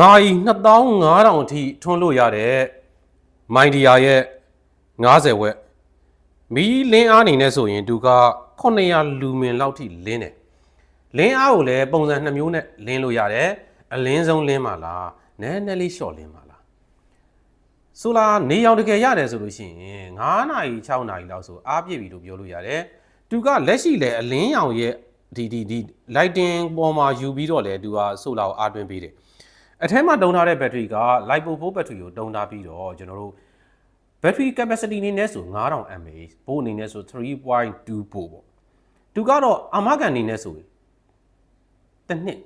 နိုင်2500အထိထွန်းလို့ရတဲ့မိုင်ဒီယာရဲ့90ဝက်မီးလင်းအားနေနဲ့ဆိုရင်သူက900လူမင်လောက်ထိလင်းတယ်လင်းအားကိုလည်းပုံစံနှစ်မျိုးနဲ့လင်းလို့ရတယ်အလင်းဆုံးလင်းပါလားနည်းနည်းလေးလျှော့လင်းပါလားဆိုလာနေရောင်တကယ်ရတယ်ဆိုလို့ရှိရင်9နာရီ6နာရီလောက်ဆိုအားပြည့်ပြီလို့ပြောလို့ရတယ်သူကလက်ရှိလေအလင်းရောင်ရဲ့ဒီဒီဒီ lighting ပေါ်မှာယူပြီးတော့လေသူကဆိုလာကိုအားသွင်းပေးတယ် အထဲမှာတုံထားတဲ့ဘက်ထရီက LiPo 4ဘက်ထရီကိုတုံထားပြီးတော့ကျွန်တော်တို့ battery capacity အနေနဲ့ဆို9000 mAh ဘို့အနေနဲ့ဆို3.2ဘို့ပေါ့သူကတော့အာမခံအနေနဲ့ဆိုရင်တစ်နှစ်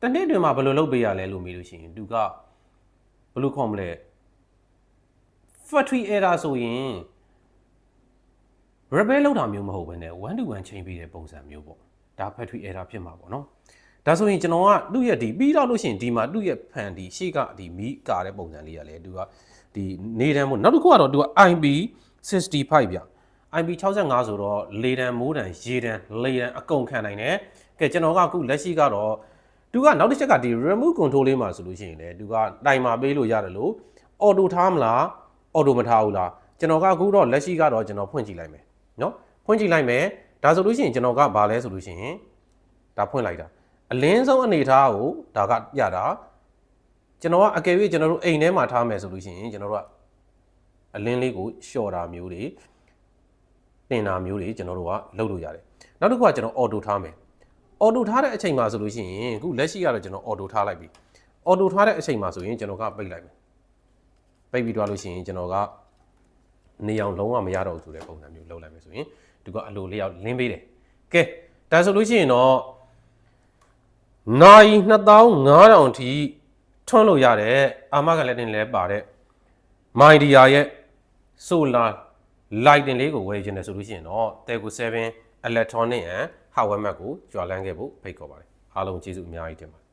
တစ်နှစ်တွင်မှာဘယ်လိုလုပ်ပေးရလဲလို့မေးလို့ရှိရင်သူကဘယ်လိုခေါ်မလဲ factory error ဆိုရင် repair လုပ်တာမျိုးမဟုတ်ဘဲနဲ့1 to 1 chain ပေးတဲ့ပုံစံမျိုးပေါ့ဒါ factory error ဖြစ်မှာပေါ့နော် ဒါဆိုရင်ကျွန်တော်ကသူ့ရဲ့ဒီပြီးတော့လို့ရှိရင်ဒီမှာသူ့ရဲ့ဖန်ဒီရှေ့ကဒီမီးကာတဲ့ပုံစံလေးရလဲသူကဒီနေတန်းမို့နောက်တစ်ခုကတော့သူက IP 65ဗျ IP 65ဆိုတော့လေတန်းမိုးတန်းရေတန်းလေတန်းအကုန်ခံနိုင်တယ်ကဲကျွန်တော်ကအခုလက်ရှိကတော့သူကနောက်တစ်ချက်ကဒီ remote control လေးမှာဆိုလို့ရှိရင်လေသူကတိုင်မာပေးလို့ရတယ်လို့ auto ထားမလား auto မထားဘူးလားကျွန်တော်ကအခုတော့လက်ရှိကတော့ကျွန်တော်ဖွင့်ကြည့်လိုက်မယ်နော်ဖွင့်ကြည့်လိုက်မယ်ဒါဆိုလို့ရှိရင်ကျွန်တော်ကဘာလဲဆိုလို့ရှိရင်ဒါဖွင့်လိုက်တာ အလင်းဆုံးအနေထားကိုဒါကပြတာကျွန်တော်ကအကယ်၍ကျွန်တော်တို့အိမ်ထဲမှာထားမယ်ဆိုလို့ရှိရင်ကျွန်တော်တို့ကအလင်းလေးကိုလျှော့တာမျိုးတွေတင်တာမျိုးတွေကျွန်တော်တို့ကလုပ်လို့ရတယ်နောက်တစ်ခုကကျွန်တော် auto ထားမယ် auto ထားတဲ့အချိန်မှာဆိုလို့ရှိရင်အခုလက်ရှိကတော့ကျွန်တော် auto ထားလိုက်ပြီ auto ထားတဲ့အချိန်မှာဆိုရင်ကျွန်တော်ကပိတ်လိုက်မယ်ပိတ်ပြီးတော့လို့ရှိရင်ကျွန်တော်ကနေအောင်လုံးဝမရတော့ဘူးဆိုတဲ့ပုံစံမျိုးလုပ်လိုက်မယ်ဆိုရင်သူကအလိုလေးရောက်လင်းပေးတယ်ကဲဒါဆိုလို့ရှိရင်တော့ နိုင်2500အထိထွန်းလို့ရတဲ့အာမခံလက်တင်လဲပါတဲ့မိုင်ဒီယာရဲ့ solar lighting လေးကိုဝယ်ခြင်းတယ်ဆိုလို့ရှိရင်တော့ Tego 7 electronic and hardware mat ကိုကြွားလန်းခဲ့ဖို့ဖိတ်ခေါ်ပါတယ်အားလုံးကျေးဇူးအများကြီးတင်ပါတယ်